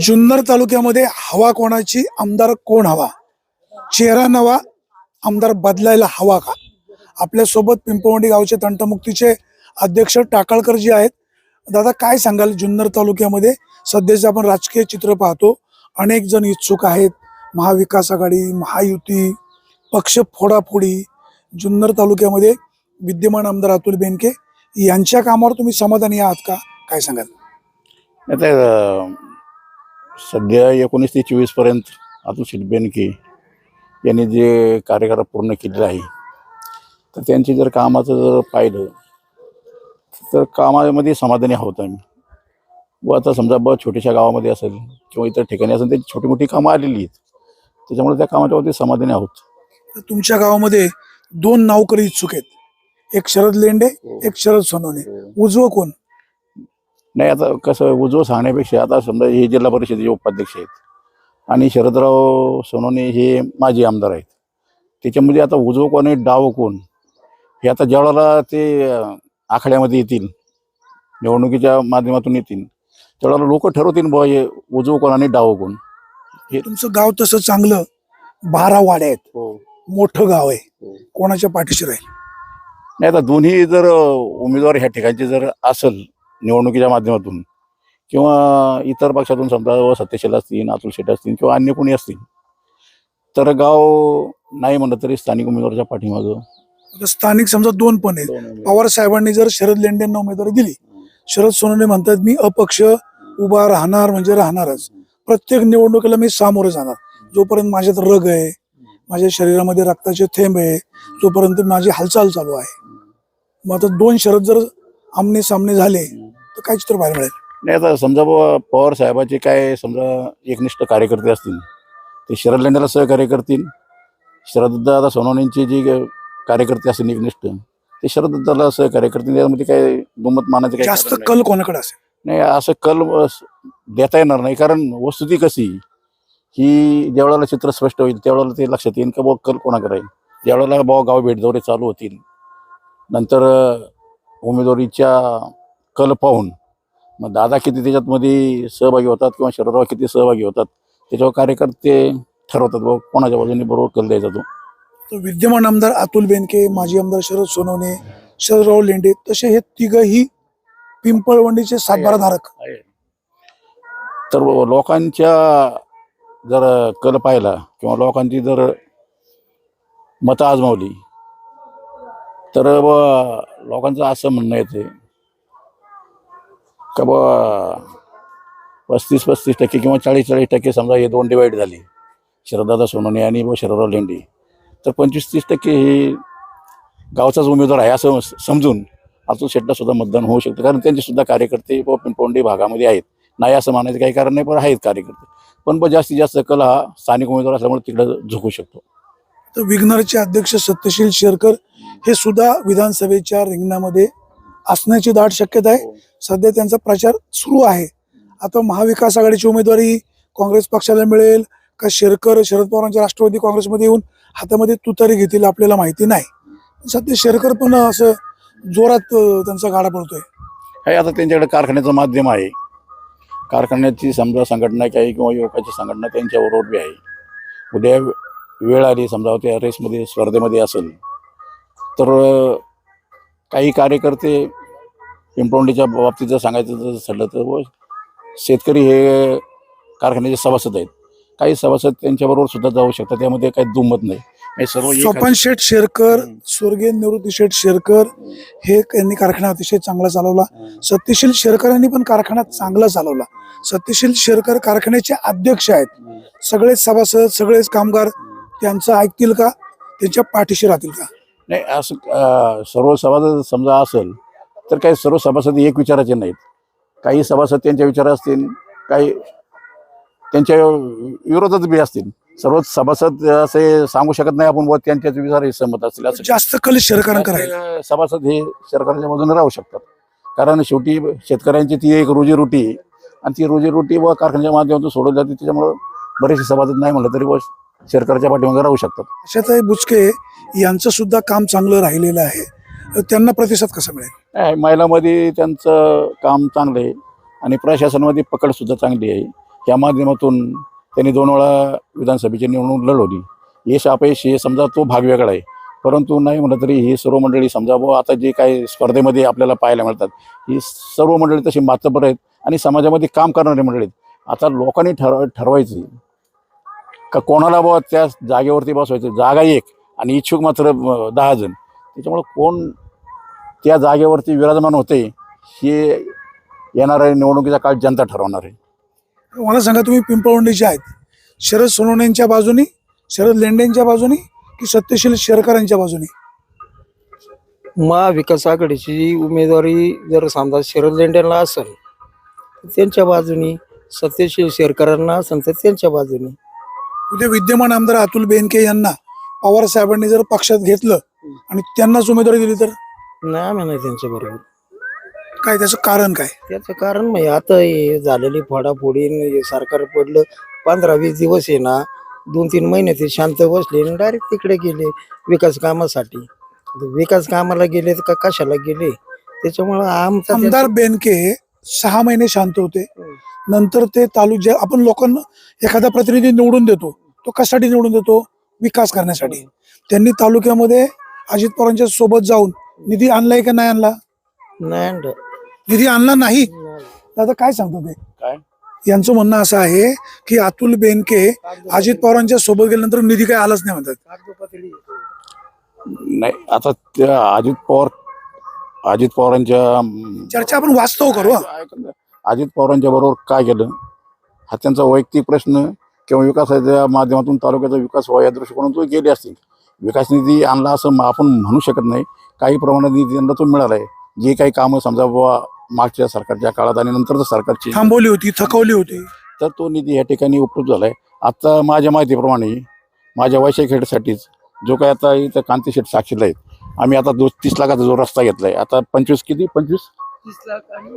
जुन्नर तालुक्यामध्ये हवा कोणाची? आमदार कोण हवा? चेहरा नवा आमदार बदलायला हवा का? आपल्यासोबत पिंपवंडी गावचे तंटमुक्तीचे अध्यक्ष टाकळकर जी आहेत. दादा काय सांगाल जुन्नर तालुक्यामध्ये? सध्याचे आपण राजकीय चित्र पाहतो. अनेक जण इच्छुक आहेत. महाविकास आघाडी महायुती पक्ष फोडाफोडी. जुन्नर तालुक्यामध्ये विद्यमान आमदार अतुल बेनके. यांच्या कामावर तुम्ही समाधानी आहात का? काय सांगाल? आता सध्या एकोणीस ते चोवीसपर्यंत अतुल बेनके यांनी जे कार्यक्रम पूर्ण केलेला आहे तर त्यांची जर कामाचं जर पाहिलं तर कामामध्ये समाधानी आहोत आम्ही. व आता समजा ब छोट्याशा गावामध्ये असेल किंवा इतर ठिकाणी असेल त्यांची छोटी मोठी कामं आलेली आहेत. त्याच्यामुळे त्या कामाच्या वरती समाधानी आहोत. तुमच्या गावामध्ये दोन नावकरी इच्छुक आहेत. एक शरद लेंडे एक शरद सोनवणे. उजवं कोण? नाही आता कसं उजवं सांगण्यापेक्षा आता समजा हे जिल्हा परिषदेचे उपाध्यक्ष आहेत आणि शरदराव सोनवणे हे माजी आमदार आहेत. त्याच्यामध्ये आता उजवं कोण आहे डावं कोण? हे आता ज्यावेळेला ते आखाड्यामध्ये येतील निवडणुकीच्या माध्यमातून येतील त्यावेळेला लोक ठरवतील बुवा हे उजवं कोण आणि डावं कोण. तुमचं गाव तसं चांगलं बारा वाड्या आहेत. मोठं गाव आहे. कोणाच्या पाठीशी राहील? नाही आता दोन्ही जर उमेदवार ह्या ठिकाणचे जर असेल निवडणुकीच्या माध्यमातून किंवा इतर पक्षातून समजा व सत्यशील असतील अतुल शेठ असतील किंवा अन्य कोणी असतील तर गाव नाही म्हणलं तरी स्थानिक उमेदवाराच्या पाठीमागं. आता स्थानिक समजा दोन पण आहेत. पवार साहेबांनी जर शरद लेंडेंना उमेदवारी दिली शरद सोनवणे म्हणतात मी अपक्ष उभा राहणार म्हणजे राहणारच. प्रत्येक निवडणुकीला मी सामोरं जाणार. जोपर्यंत माझ्यात रग आहे माझ्या शरीरामध्ये रक्ताचे थेंब आहे जोपर्यंत माझी हालचाल चालू आहे. मग आता दोन शरद जर आमने सामने झाले तर काय चित्र पाहायला मिळेल? नाही आता समजा पवार साहेबाचे काय समजा एकनिष्ठ कार्यकर्ते असतील ते शरद लेंड्याला सहकार्य करतील. शरददादा सोनवणेंचे जे कार्यकर्ते असतील एकनिष्ठ ते शरददादाला सहकार्य करतील. त्यामध्ये काय दुमत मानाचे काही जास्त कारण नाही. कल कोणाकडे असेल? नाही असं कल अ, स- देता येणार नाही. कारण वस्तुती कशी? ही ज्यावेळेला चित्र स्पष्ट होईल. त्यावेळेला ते लक्षात येईल का बुवा कल कोणाकडे आहे? ज्यावेळेला बुवा गाव भेट दौरे चालू होतील. नंतर अ, उमेदवारीच्या कल पाहून. मग दादा किती त्याच्यातमध्ये सहभागी होतात किंवा शरदराव किती सहभागी होतात त्याच्यावर कार्यकर्ते ठरवतात बाबा कोणाच्या बाजूने बरोबर कल द्यायचा तो? तर विद्यमान आमदार अतुल बेनके माजी आमदार शरद सोनवणे शरदराव लेंडे तसे हे तिघही पिंपळवंडीचे सातबारा धारक. तर लोकांच्या जर कल पाहिला किंवा लोकांची जर मतं आजमावली तर लोकांचं असं म्हणणं येते का बा पस्तीस पस्तीस टक्के किंवा चाळीस चाळीस टक्के समजा हे दोन डिवाईड झाली. शरददादा सोनवणे आणि बुवा शरदराव लेंडे. तर पंचवीस तीस टक्के हे गावचाच उमेदवार आहे असं समजून अतुल शेट्टा सुद्धा मतदान होऊ शकतं. कारण त्यांचे सुद्धा कार्यकर्ते व पिंपोंडी भागामध्ये आहेत. नाही असं मानायचं काही कारण नाही पण आहेत कार्यकर्ते. पण ब जास्तीत जास्त कल हा स्थानिक उमेदवार असल्यामुळे तिकडे झुकू शकतो. तर विघ्नरचे अध्यक्ष सत्यशील शेरकर हे सुद्धा विधानसभेच्या रिंगणामध्ये असण्याची दाट शक्यता आहे. सध्या त्यांचा प्रचार सुरू आहे. आता महाविकास आघाडीची उमेदवारी काँग्रेस पक्षाला मिळेल का शेरकर शरद पवारांच्या राष्ट्रवादी काँग्रेसमध्ये येऊन हातामध्ये तुतारी घेतील आपल्याला माहिती नाही. सध्या शेरकर पण असं जोरात त्यांचा गाडा पडतोय. हे आता त्यांच्याकडे कारखान्याचं माध्यम आहे. कारखान्याची समजा संघटना काही किंवा युवकाची संघटना त्यांच्याबरोबर बी आहे. उद्या वेळ आली समजा त्या रेसमध्ये स्पर्धेमध्ये असेल तर काही कार्यकर्ते पिंपवंडीच्या बाबतीत जर सांगायचं जर ठरलं तर व शेतकरी हे कारखान्याचे सभासद आहेत. काही सभासद त्यांच्याबरोबर सुद्धा जाऊ शकतात. त्यामध्ये काही दुमत नाही. हे सर्व एक- स्वपन शेठ शेरकर स्वर्गीय निवृत्ती शेठ शेरकर हे यांनी कारखाना अतिशय चांगला चालवला. सत्यशील शेरकरांनी पण कारखाना चांगला चालवला. सत्यशील शेरकर कारखान्याचे अध्यक्ष आहेत. सगळेच सभासद सगळेच कामगार त्यांचं ऐकतील का? त्यांच्या पाठीशी राहतील का? नाही असं सर्व सभासद समजा असेल तर काही सर्व सभासद एक विचाराचे नाहीत. काही सभासद त्यांच्या विचार असतील काही त्यांच्या विरोधात बी असतील. सर्व सभासद असे सांगू शकत नाही आपण बुवा त्यांच्याच विचार सहमत असतील असं. जास्त कल तर सभासद हे सरकारच्या बाजूने राहू शकतात. कारण शेवटी शेतकऱ्यांची ती एक रोजीरोटी. आणि ती रोजीरोटी व कारखान्याच्या माध्यमातून सोडवली जाते त्याच्यामुळं बरेचसे सभासद नाही म्हणलं तरी व सरकारच्या पाठीमागे राहू शकतात. अशाताई बुचके यांचं सुद्धा काम चांगलं राहिलेलं आहे. त्यांना प्रतिसाद कसा मिळेल? महिलामध्ये त्यांचं काम चांगलं आहे आणि प्रशासनामध्ये पकड सुद्धा चांगली आहे. या माध्यमातून त्यांनी दोन वेळा विधानसभेची निवडणूक लढवली. यश अपयश हे समजा तो भाग वेगळा आहे. परंतु नाही म्हटलं तरी ही सर्व मंडळी समजा बुवा आता जे काही स्पर्धेमध्ये आपल्याला पाहायला मिळतात ही सर्व मंडळी तशी मातबर आहेत आणि समाजामध्ये काम करणारी मंडळी आहेत. आता लोकांनी ठरव ठरवायची का कोणाला बुवा त्या जागेवरती बसवायचं? जागा एक आणि इच्छुक मात्र दहा जण. त्याच्यामुळं कोण त्या जागेवरती विराजमान होते हे येणाऱ्या निवडणुकीचा काळ जनता ठरवणार आहे. मला सांगा तुम्ही पिंपळवंडीचे आहेत शरद सोनवणेंच्या बाजूनी शरद लेंडेंच्या बाजूनी की सत्यशील शेरकरांच्या बाजूनी? महाविकास आघाडीची उमेदवारी जर समजा शरद लेंडेला असेल त्यांच्या बाजूनी सत्यशील शेरकरांना असेल तर त्यांच्या बाजूनी. उद्या विद्यमान आमदार अतुल बेनके यांना पवार साहेबांनी जर पक्षात घेतलं आणि त्यांनाच उमेदवारी दिली तर? नाही नाही त्यांच्या बरोबर. काय त्याचं कारण काय? त्याचं कारण म्हणजे आता हे झालेली फोडाफोडी न हे सरकार पडलं पंधरा वीस दिवस आहे ना दोन तीन महिने ते शांत बसले आणि डायरेक्ट तिकडे गेले विकास कामासाठी. आता विकास कामाला गेले तर का कशाला गेले? त्याच्यामुळं आमचा आमदार बेनके सहा महिने शांत होते. नंतर ते तालुक्या आपण लोकांना एखादा प्रतिनिधी निवडून देतो तो कशासाठी निवडून देतो? विकास करण्यासाठी. त्यांनी तालुक्यामध्ये अजित पवारांच्या सोबत जाऊन निधी आणलाय का नाही आणला? नाही. निधी आणला नाही? दादा काय सांगतो ते? काय? यांचं म्हणणं असं आहे की अतुल बेनके अजित पवारांच्या सोबत गेल्यानंतर निधी काय आलाच नाही म्हणतात. नाही आता अजित पवार अजित पवारांच्या चर्चा आपण वास्तव करू हं. अजित पवारांच्या बरोबर काय केलं? हा त्यांचा वैयक्तिक प्रश्न किंवा विकासाच्या माध्यमातून तालुक्याचा विकास व्हावा या दृष्टिकोनातून गेले असतील. विकास निधी आणला असं म- आपण म्हणू शकत नाही. काही प्रमाणात निधी त्यांना तो मिळाला आहे. जे काही कामं समजा बुवा मागच्या सरकारच्या काळात आणि नंतरच्या सरकारची थांबवली होती थकवली होती. तर तो निधी या ठिकाणी उपलब्ध झाला आहे आता माझ्या माहितीप्रमाणे माझ्या वैशाखेडसाठीच जो काही आता इथं कांतीशेठ साक्षीला आहेत आम्ही आता दो तीस लाखाचा जो रस्ता घेतला आहे आता पंचवीस किती? पंचवीस?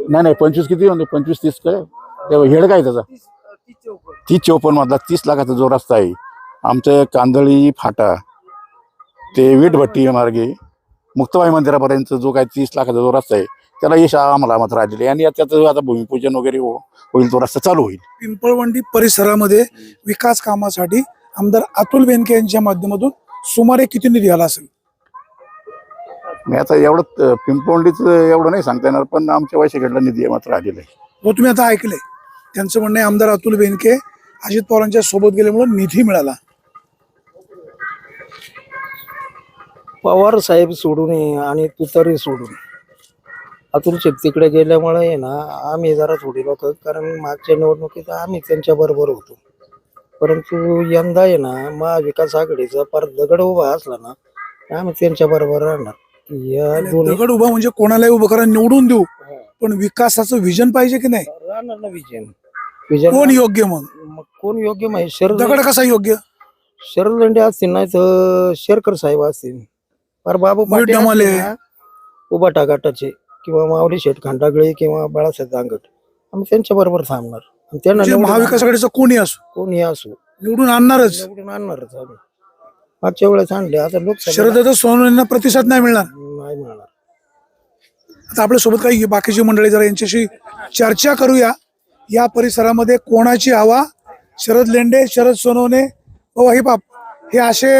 नाही नाही पंचवीस किती म्हणजे पंचवीस तीस काय? तेव्हा हेड काय त्याचा? तीस चौपन्न. मधला तीस लाखाचा जो रस्ता आहे आमचं कांदळी फाटा ते वीटभट्टी मार्गे मुक्तबाई मंदिरापर्यंत जो काही तीस लाखाचा जो रस्ता आहे त्याला यश आम्हाला मात्र आलेले आहे. आणि त्याचं आता भूमिपूजन वगैरे हो- होईल तो रस्ता चालू होईल. पिंपळवंडी परिसरामध्ये विकास कामासाठी आमदार अतुल बेनके यांच्या माध्यमातून सुमारे किती निधी आला असेल? मी आता एवढं अं, पिंपवंडीचं एवढं नाही सांगता येणार पण आमच्या वैशाखेडला निधी मात्र आलेला आहे. हो तुम्ही आता ऐकले त्यांचं म्हणणं आहे आमदार अतुल बेनके अजित पवारांच्या सोबत गेल्यामुळे निधी मिळाला. पवार साहेब सोडून ये आणि तुतारी सोडून अतुल तिकडे गेल्यामुळे आहे ना आम्ही जरा थोडी लोक कारण मागच्या निवडणुकीत आम्ही त्यांच्या बरोबर होतो. परंतु यंदा आहे ना महाविकास आघाडीचा पर दगड उभा असला ना आम्ही त्यांच्या बरोबर राहणार. या दोन्ही दगड उभा म्हणजे कोणालाही उभं करा निवडून देऊ. पण विकासाचं विजन पाहिजे की नाही? राहणार ना विजय विजय कोण योग्य मग? मग कोण योग्य माहिती शरद दगड कसा योग्य? शरद लेंडे असतील नाही तर शेरकर साहेब असतील. पर बाबू डमाले. ना, उबाटा गटाचे किंवा माऊली शेठ खांडागळे किंवा बाळासाहेब दांगट. आम्ही त्यांच्या बरोबर थांबणार. आणि त्यांना म्हणजे निवडून महाविकास आघाडीचं कोणी असो? कोणी असो. निवडून आणणारच. निवडून आणणारच आम्ही. मागच्या वेळेस आणले आता लोकसभा शरद सोनवणेंना प्रतिसाद नाही मिळणार. नाही मिळणार. आता आपल्यासोबत काही बाकीची मंडळी जरा यांच्याशी चर्चा करूया. या परिसरामध्ये कोणाची हवा? शरद लेंडे शरद सोनवणे? ओ हे बाप हे असे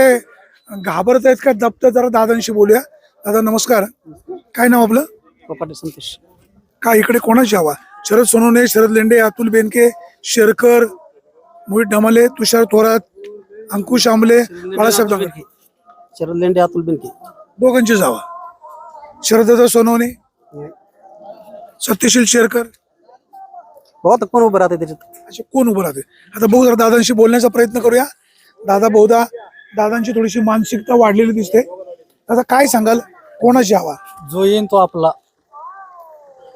घाबरत आहेत का? दबत जरा दादांशी बोलूया. दादा नमस्कार. काय नाव आपलं? कपाटे संतोष. काय इकडे कोणाची हवा? शरद सोनवणे शरद लेंडे अतुल बेनके शेरकर मोहित ढमाले तुषार थोरात अंकुश आंबले बाळासाहेब शरद लेंडे अतुल बेनके. दोघांचीच हवा शरददादा सोनवणे सत्यशील शेरकर. बहुत कोण उभं राहते त्याच्यात? असे कोण उभं राहते आता बघू जरा दादांशी बोलण्याचा प्रयत्न करूया. दादा बहुधा दादांची थोडीशी मानसिकता वाढलेली दिसते. दादा काय सांगाल? कोणाची हवा? जो येईन तो आपला.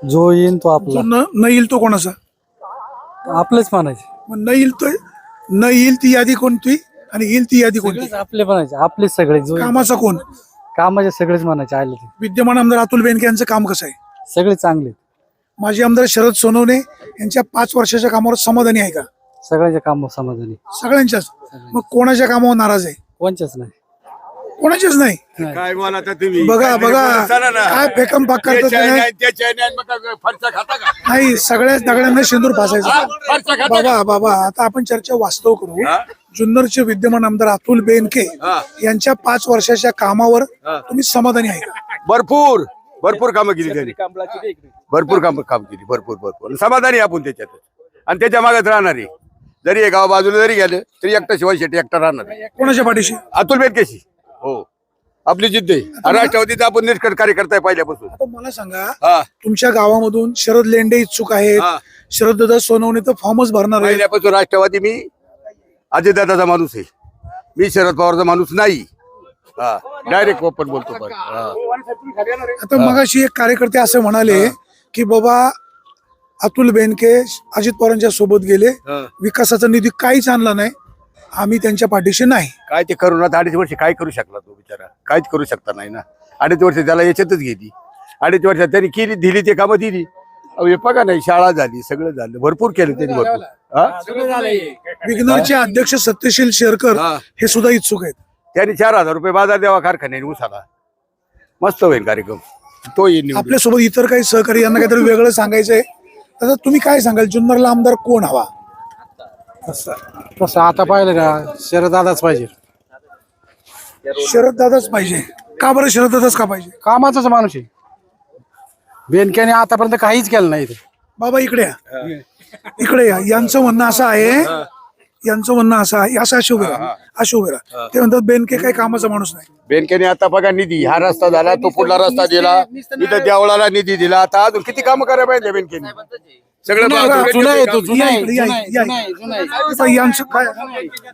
जो येईन तो आपला. न न येईल तो कोणाचा? आपलेच म्हणायचे मग न येईल तो न येईल ती यादी कोणती? आणि येईल ती यादी कोणती? सगळेच आपले म्हणायचे आपलेच सगळे जो. कामाचा कोण? कामाचे सगळेच म्हणायचे आले ते. विद्यमान आमदार अतुल बेनके यांचं काम कसं आहे? सगळे चांगले माजी आमदार शरद सोनवणे यांच्या पाच वर्षाच्या कामावर समाधानी आहे का? सगळ्यांच्या काम समाधानी सगळ्यांच्याच? मग कोणाच्या कामावर नाराज आहे? कोणच्याच नाही. कोणाचेच नाही? काय बोला तुम्ही? बघा बघा. काय फेकम पाक करतात नाही खाता का? सगळ्याच दगड्यांना शेंदूर फासायचा. बाबा बाबा आता आपण चर्चा वास्तव करू? जुन्नरचे विद्यमान आमदार अतुल बेनके हा. यांच्या पाच वर्षाच्या कामावर तुम्ही समाधानी आहे भरपूर भरपूर कामं केली त्यांनी. भरपूर काम काम केली भरपूर भरपूर. समाधानी आपण त्याच्यात. आणि त्याच्या मागत राहणार आहे. जरी हे गाव बाजूला जरी गेलं तरी एकटा शिवाय शेट्टी एकटा राहणार कोणाच्या पाठीशी? अतुल बेनकेशी. हो. आपली जिद्द आहे. राष्ट्रवादीचा आपण निष्कट कार्यकर्ता आहे पहिल्यापासून. आता मला सांगा हा. तुमच्या गावामधून शरद लेंडे इच्छुक आहेत. हा. शरद सोनवणे तर फॉर्मच भरणार आहे पहिल्यापासून राष्ट्रवादी मी अजितदादाचा माणूस आहे. मी शरद पवारचा माणूस नाही. हा डायरेक्ट ओपन बोलतो पण. हा. आता मगाशी एक कार्यकर्ते असे म्हणाले की बाबा अतुल बेनके अजित पवारांच्या सोबत गेले. हा. विकासाचा निधी काहीच आणला नाही. आम्ही त्यांच्या पाठीशी नाही. काय ते करोनात अडीच वर्ष काय करू शकला तो बिचारा? काहीच करू शकता नाही ना. अडीच वर्ष त्याला याच्यातच गेली अडीच वर्षात त्यांनी केली दिली ते कामं दिली. बघा नाही शाळा झाली सगळं झालं. भरपूर केलं त्यांनी भरपूर. हा? विघ्नरचे अध्यक्ष सत्यशील शेरकर हा. हे सुद्धा इच्छुक आहेत. त्यांनी चार हजार रुपये बाजार द्यावा कारखान्याने उसाला. मस्त होईल कार्यक्रम. तो येईल निवडून. आपल्यासोबत इतर काही सहकारी यांना काहीतरी वेगळं सांगायचंय आता तुम्ही काय सांगाल? जुन्नरला आमदार कोण हवा? तसं आता पाहिलं का शरदादाच पाहिजे. शरद दादाच पाहिजे. का बरं शरद दादाच का पाहिजे? कामाचाच माणूस आहे. बेनक्याने आतापर्यंत काहीच केलं नाही इथे. बाबा इकडे या. इकडे या. यांचं म्हणणं असं आहे यांचं म्हणणं असं आहे असं अशी उभे राहा. अशी उभे राहा. ते म्हणतात बेनके काही कामाचा माणूस नाही. बेनकेने आता बघा निधी हा रस्ता झाला तो पुढला रस्ता दिला इथं देवळाला निधी दिला. आता अजून किती काम करायला पाहिजे बेनकेने?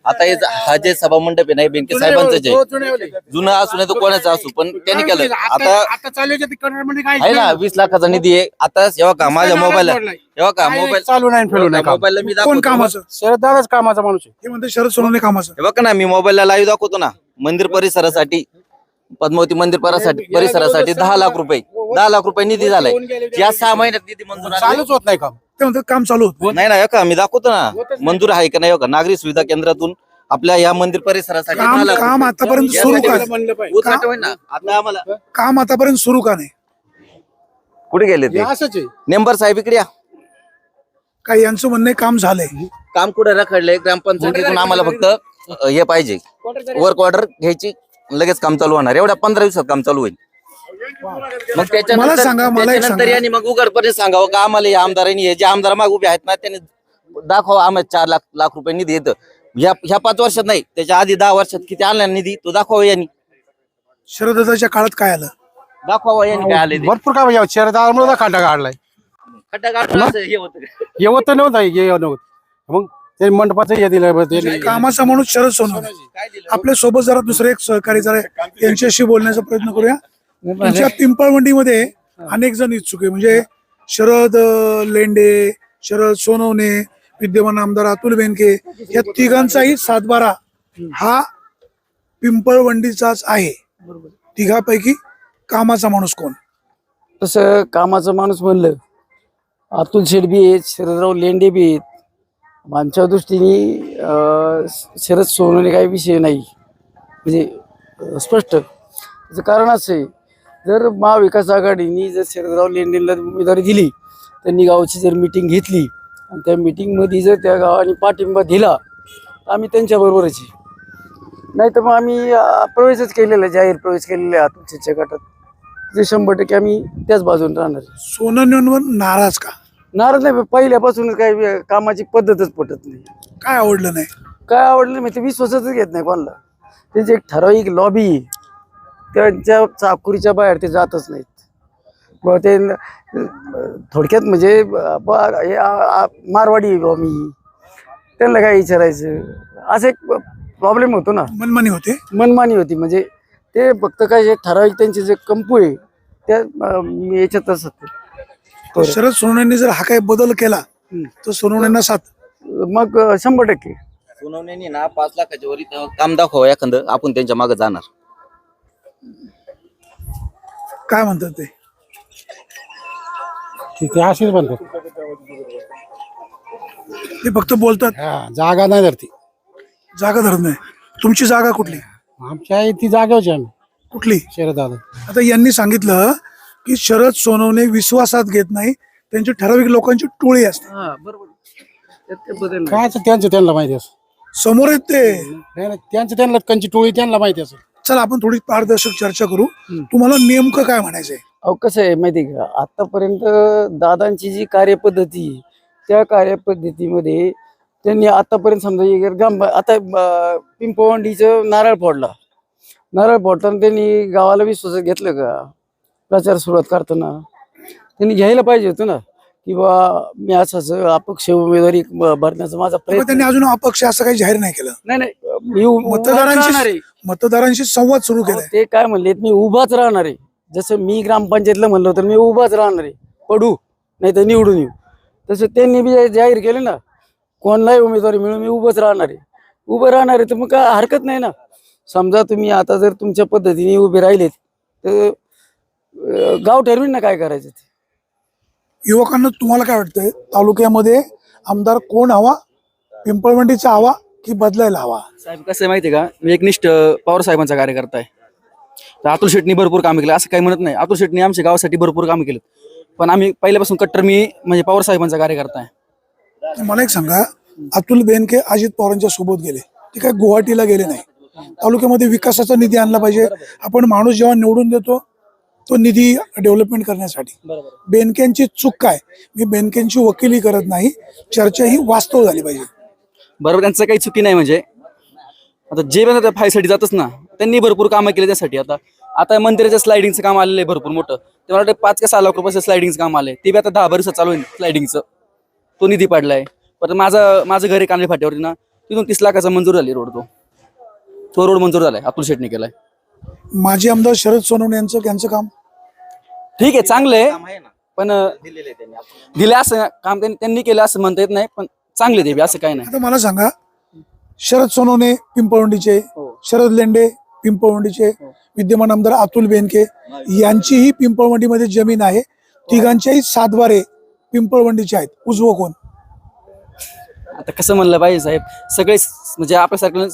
आता हे ज- हा जे सभा मंडप आहे नाही बेनके साहेबांचंच आहे जुनं असू नाही तर कोणाचं असू पण त्यांनी केलं. आता आता चालू काय आहे ना वीस लाखाचा निधी आहे. आता जेव्हा का माझ्या मोबाईलला जेव्हा का मोबाईल चालू नाही फेलू नाही काम. मोबाईलला मी कोण दाखवतो कामाचं? शरदादाच कामाचा माणूस आहे. हे म्हणते शरद सोनवणे कामाचं. हे बघा ना मी मोबाईलला लाईव्ह दाखवतो ना. मंदिर परिसरासाठी पद्मावती मंदिर परिसरासाठी परिसरासाठी दहा लाख रुपये दहा लाख रुपये निधी झालाय. या सहा महिन्यात निधी मंजूर. चालूच होत नाही काम. ते म्हणतात काम चालू होत. नाही ना हे का मी दाखवतो ना. मंजूर आहे का नाही का नागरी सुविधा केंद्रातून आपल्या या मंदिर परिसरासाठी काम. आतापर्यंत सुरू का उद्घाटन होईल ना. आता आम्हाला काम आतापर्यंत सुरू का नाही? कुठे गेले ते? हे असंच आहे. नेंबर साहेब इकडे या. काय यांचं म्हणणं आहे काम झालंय. काम कुठे रखडलंय? ग्रामपंचायतीतून आम्हाला फक्त अ, हे पाहिजे. वर्क ऑर्डर घ्यायची लगेच काम चालू होणार. एवढ्या पंधरा दिवसात काम चालू होईल. मग त्याच्यानंतर मला सांगा, मला एक त्याच्यानंतर सांगा. यांनी मग उघडपणे सांगावं का आम्हाला या आमदारांनी हे जे आमदार माग उभे आहेत ना त्यांनी दाखवा आम्हाला चार लाख लाख रुपये निधी येतं. ह्या ह्या पाच वर्षात नाही त्याच्या आधी दहा वर्षात किती आणला निधी तो दाखवा यांनी. शरददाच्या काळात काय आलं? दाखवा यांनी काय आले ते. भरपूर शरदामुळे खांडा काढलाय. खड्डा असं हे होतं. होतं नव्हतं हे नव्हतं. मग ते मंडपाचं हे दिलं बरं ते कामाचा माणूस शरद सोनवणे. आपल्यासोबत जरा दुसरे एक सहकारी जरा यांच्याशी बोलण्याचा प्रयत्न करूया. तुमच्या पिंपळवंडीमध्ये अनेक जण इच्छुक आहे. म्हणजे शरद लेंडे शरद सोनवणे विद्यमान आमदार अतुल बेनके या तिघांचाही सातबारा हा पिंपळवंडीचाच आहे. तिघापैकी कामाचा माणूस कोण? तसं कामाचा माणूस म्हणलं अतुल शेठ बी आहेत शरदराव लेंडे बी आहेत. आमच्या दृष्टीने शरद सोनवणे काही विषय नाही. म्हणजे स्पष्ट. त्याचं कारण असं आहे जर महाविकास आघाडीने जर शरदराव लेंडेला उमेदवारी दिली त्यांनी गावची जर मिटिंग घेतली आणि त्या मिटिंगमध्ये जर त्या गावाने पाठिंबा दिला तर आम्ही त्यांच्याबरोबरच नाही तर मग आम्ही प्रवेशच केलेला जाहीर प्रवेश केलेला आहे शेठच्या गटात. ते शंभर टक्के आम्ही त्याच बाजूने राहणार. सोनवणेंवर नाराज का? नाराज नाही पहिल्यापासूनच काही कामाची पद्धतच पटत नाही. काय आवडलं नाही? काय आवडलं नाही ते विश्वासच घेत नाही कोणाला. त्यांची एक ठराविक लॉबी त्यांच्या चाकुरीच्या बाहेर ते जातच नाहीत. मग ते थोडक्यात म्हणजे हे मारवाडी मी. त्यांना काय विचारायचं? असं एक प्रॉब्लेम होतो ना. मनमानी होते? मनमानी होती. म्हणजे ते फक्त काय जे ठराविक त्यांचे जे कंपू आहे त्या याच्यातच होते. शरद सोनवणेंनी जर हा काही बदल केला तर सोनवणेंना साथ? मग शंभर टक्के. सोनवणे ना पाच लाखाच्या वर काम दाखवा एखादं. आपण त्यांच्या मागे जाणार. काय म्हणतात ते? ते- ते असेच म्हणतात. ते फक्त बोलतात? हा, जागा नाही धरती. जागा धरत नाही. तुमची जागा कुठली? आमची आहे ती जागेवरची आम्ही. कुठली? शरद दादा. आता यांनी सांगितलं की शरद सोनवणे विश्वासात घेत नाही त्यांची ठराविक लोकांची टोळी असते. हा बरोबर. त्यात काही बदल नाही. काय त्यांचं त्यांना माहिती असं? समोर आहेत ते. नाही नाही, त्यांचं त्यांना कंची टोळी त्यांना माहिती असं. चला आपण थोडी पारदर्शक चर्चा करू. तुम्हाला नेमकं काय म्हणायचंय? अहो कसं आहे माहिती आहे का? आतापर्यंत दादांची जी कार्यपद्धती त्या कार्यपद्धतीमध्ये त्यांनी आतापर्यंत समजा आता पिंपवंडीचं नारळ फोडला. नारळ फोडताना त्यांनी गावाला विश्वासात घेतलं का? प्रचार सुरुवात करताना. त्यांनी घ्यायला पाहिजे होतं ना. की बा मी असं असं अपक्ष उमेदवारी भरण्याचा माझा प्रयत्न त्यांनी अजून अपक्ष असं काही जाहीर नाही केलं. नाही नाही. मी उ- उभाच राहणार मतदारांशी आहे. मतदारांशी संवाद सुरू केलाय. ते काय म्हणलेत मी उभाच राहणार आहे. जसं मी ग्रामपंचायतला म्हणलं होतं मी उभाच राहणार आहे. पडू नाही तर निवडून येऊ. तसं त्यांनी बी जा- जाहीर केलं ना कोणलाही उमेदवारी मिळून मी उभंच राहणार आहे. उभं राहणार आहे तर मग काय हरकत नाही ना. समजा तुम्ही आता जर तुमच्या पद्धतीने उभे राहिलेत तर अं, गाव ठरवीन ना काय करायचं ते. युवकांना तुम्हाला काय वाटतंय? तालुक्यामध्ये आमदार कोण हवा? पिंपळवंडीचा हवा की बदलायला हवा? साहेब कसं आहे माहिती आहे का? मी एकनिष्ठ पवार साहेबांचा कार्यकर्ता आहे. तर अतुल शेटनी भरपूर कामं केलं. असं काही म्हणत नाही. अतुल शेटनी आमच्या गावासाठी भरपूर कामं केलं पण आम्ही पहिल्यापासून कट्टर मी म्हणजे पवार साहेबांचा कार्यकर्ता आहे. मला एक सांगा. अतुल बेनके अजित पवारांच्या सोबत गेले. ते काय गुवाहाटीला गेले नाही. तालुक्यामध्ये विकासाचा निधी आणला पाहिजे. आपण माणूस जेव्हा निवडून देतो तो निधी डेव्हलपमेंट करण्यासाठी. बेनकेंची चूक काय? मी बेनकेंची वकिली करत नाही. चर्चा ही वास्तव झाली पाहिजे. बरोबर त्यांचं काही चुकी नाही म्हणजे. आता जे पण फायसाठी जातच ना त्यांनी भरपूर कामं केले त्यासाठी. आता आता मंदिराच्या स्लायडिंगचं काम आलेलं आहे भरपूर मोठं. ते मला वाटतं पाच का सहा लाख रुपयाचं स्लायडिंगचं काम आलंय. ते बी आता दहा वर्ष चालू आहे स्लायडिंगचं तो निधी पडलाय. परत माझं माझं घर आहे कांदे फाट्यावरती ना. तिथून तीस लाखाचा मंजूर झाली रोड तो. तो रोड मंजूर झालाय अतुल शेटने केलाय. माजी आमदार शरद सोनवणे यांचं यांचं काम? ठीक आहे चांगलं आहे. पण अं, दिलेले आहे त्यांनी आपण दिले असं काम त्यांनी त्यांनी केलं असं म्हणता येत नाही पण चांगले बी असं काही नाही. आता मला सांगा शरद सोनवणे पिंपळवंडीचे शरद लेंडे पिंपळवंडीचे विद्यमान आमदार अतुल बेनके यांचीही पिंपळवंडीमध्ये जमीन आहे. तिघांच्याही सातबारे पिंपळवंडीचे आहेत. उजवं कोण? आता कसं म्हणलं पाहिजे साहेब सगळे स- म्हणजे आपल्यासारखे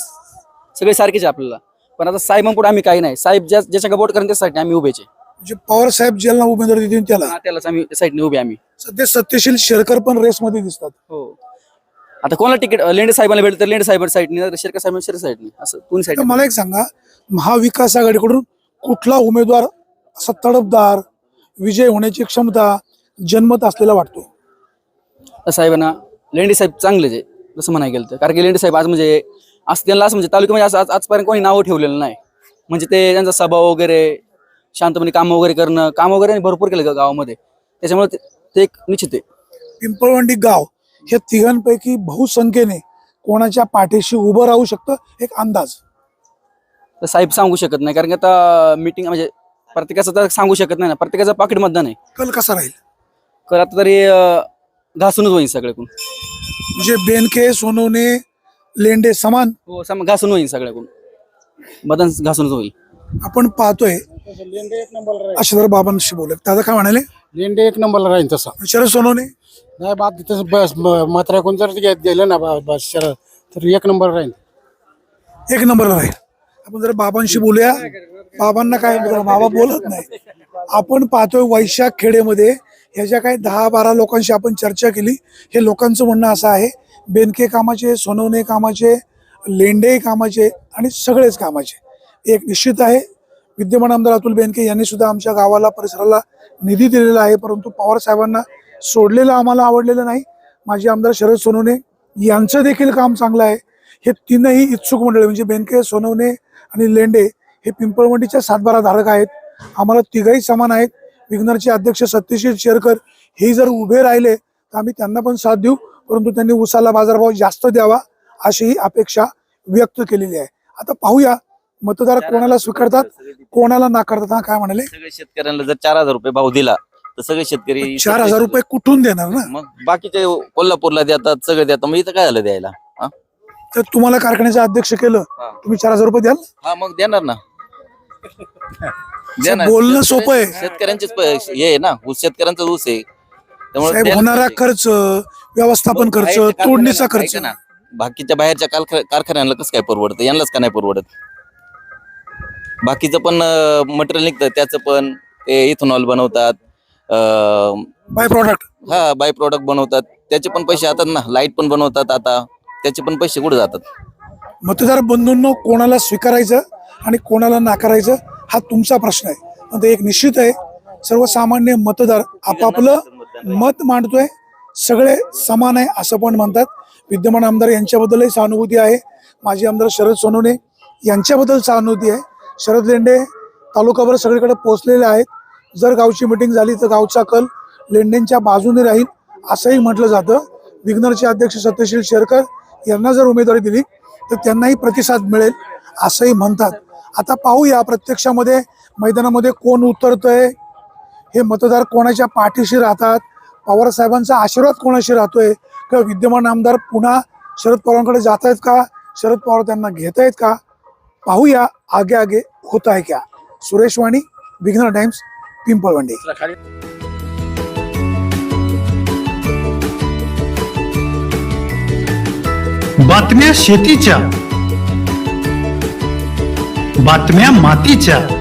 सगळे सारखेच आहे आपल्याला. पण आता साहेबांपुढे आम्ही काही नाही. साहेब ज्या ज्याच्या बोट करेन त्यासाठी आम्ही उभेचे पवार साहेब ज्यांना उमेदवारी देतील त्याला. हा, त्यालाच आम्ही साईडने उभे आम्ही. सध्या सत्यशील शेरकर पण रेसमध्ये दिसतात. हो. आता कोणाला तिकीट लेंडे साहेबांना भेटलं तर लेंडे साहेब साईडने शेरकर साहेब शेरकर साईडने. असं तर साईड मला एक सांगा महाविकास आघाडीकडून कुठला उमेदवार असा तडफदार विजय होण्याची क्षमता जन्मत असलेला वाटतो? साहेबांना लेंडे साहेब चांगलेच आहे जसं म्हणाय गेलं तर. कारण की लेंडे साहेब आज म्हणजे असं त्यांना असं म्हणजे तालुक्यामध्ये असं आज- आजपर्यंत कोणी नावं ठेवलेलं नाही. म्हणजे ते त्यांचा स्वभाव वगैरे शांतपणे कामं वगैरे करणं काम वगैरे भरपूर केलं गावामध्ये. त्याच्यामुळे ते- एक निश्चित आहे. पिंपळवंडी गाव हे तिघांपैकी बहुसंख्येने कोणाच्या पाठीशी उभं राहू शकतं एक अंदाज. तर साहेब सांगू शकत नाही कारण की आता मीटिंग म्हणजे प्रत्येकाचं तर सांगू शकत नाही ना प्रत्येकाचं पाकिट मतदान आहे. कल कसा राहील? तर आता तरी अं, घासूनच होईल सगळ्याकडून म्हणजे बेनके सोनवणे लेंडे समान? हो सम घासून होईल सगळ्याकडून. मतदान घासूनच होईल. आपण पाहतोय लेंडे एक नंबरला आशीर्वाद बाबांशी बोलत. दादा काय म्हणाले? लेंडे एक नंबरला राहील तसा. शरद सोनवणे? नाही बात तसं बस मात्र कोण जर घे- गेलं ना बा- बस शरद तर एक नंबर राहील. एक नंबरला राहील. आपण जर बाबांशी बोलूया. बाबांना काय बाबा बोलत नाही. आपण पाहतोय वैशाख खेडेमध्ये ह्याच्या काही दहा बारा लोकांशी आपण चर्चा केली. हे लोकांचं म्हणणं असं आहे बेनके कामाचे सोनवणे कामाचे लेंडे कामाचे आणि सगळेच कामाचे. एक निश्चित आहे विद्यमान आमदार अतुल बेनके यांनी सुद्धा आमच्या गावाला परिसराला निधी दिलेला आहे परंतु पवार साहेबांना सोडलेलं आम्हाला आवडलेलं नाही. माजी आमदार शरद सोनवणे यांचं देखील काम चांगलं आहे. हे तीनही इच्छुक मंडळी म्हणजे बेनके सोनवणे आणि लेंडे हे पिंपळवंडीच्या सातबारा धारक आहेत. आम्हाला तिघही समान आहेत. विघ्नरचे अध्यक्ष सत्यशील शेरकर हे जर उभे राहिले तर आम्ही त्यांना पण साथ देऊ. परंतु त्यांनी उसाला बाजारभाव जास्त द्यावा अशी ही अपेक्षा व्यक्त केलेली आहे. आता पाहूया मतदार कोणाला स्वीकारतात कोणाला नाकारतात हा काय म्हणाले? सगळे शेतकऱ्यांना जर चार हजार रुपये भाव दिला तर सगळे शेतकरी चार हजार रुपये कुठून देणार ना? मग बाकीचे कोल्हापूरला देतात सगळे देतात मग इथं काय झालं द्यायला? हा? तर तुम्हाला कारखान्याचं अध्यक्ष केलं हा. तुम्ही चार हजार रुपये द्याल? हा मग देणार ना. देणार. बोलणं सोपं आहे. शेतकऱ्यांचेच प- हे आहे ना ऊस शेतकऱ्यांचा ऊस आहे. साहेब द्यायला होणारा पाहिजे. खर्च व्यवस्थापन खर्च बाहेरच्या तोडणीचा कारखान्याला- खर्च. ऐका ना, बाकीच्या बाहेरच्या कारखा- कारखान्यांना कसं काय परवडतं? यांनाच का नाही परवडत? बाकीचं पण मटेरियल निघतं. त्याचं पण ते इथेनॉल बनवतात अं, बाय प्रॉडक्ट हा बाय प्रोडक्ट बनवतात. त्याचे पण पैसे येतात ना. लाइट पण बनवतात आता. त्याचे पण पैसे कुठे जातात? मतदार बंधूंनो कोणाला स्वीकारायचं आणि कोणाला नाकारायचं हा तुमचा प्रश्न आहे. पण ते एक निश्चित आहे. सर्वसामान्य मतदार आपापलं मत मांडतोय. सगळे समान आहे असं पण म्हणतात. विद्यमान आमदार यांच्याबद्दलही सहानुभूती आहे. माजी आमदार शरद सोनवणे यांच्याबद्दल सहानुभूती आहे. शरद लेंडे तालुकाभर सगळीकडे पोहोचलेले आहेत. जर गावची मिटिंग झाली तर गावचा कल लेंडेंच्या बाजूने राहील असंही म्हटलं जातं. विग्नरचे अध्यक्ष सत्यशील शेरकर यांना जर उमेदवारी दिली तर त्यांनाही प्रतिसाद मिळेल असंही म्हणतात. आता पाहूया प्रत्यक्षामध्ये मैदानामध्ये कोण उतरतंय हे मतदार कोणाच्या पाठीशी राहतात? पवारसाहेबांचा आशीर्वाद कोणाशी राहतोय? किंवा विद्यमान आमदार पुन्हा शरद पवारांकडे जात आहेत का? शरद पवार त्यांना घेत आहेत का? पाहूया. आगे आगे होत आहे क्या. सुरेश वाणी विघ्नर टाइम्स पिंपळवंडे. बातम्या शेतीच्या. बातम्या मातीच्या.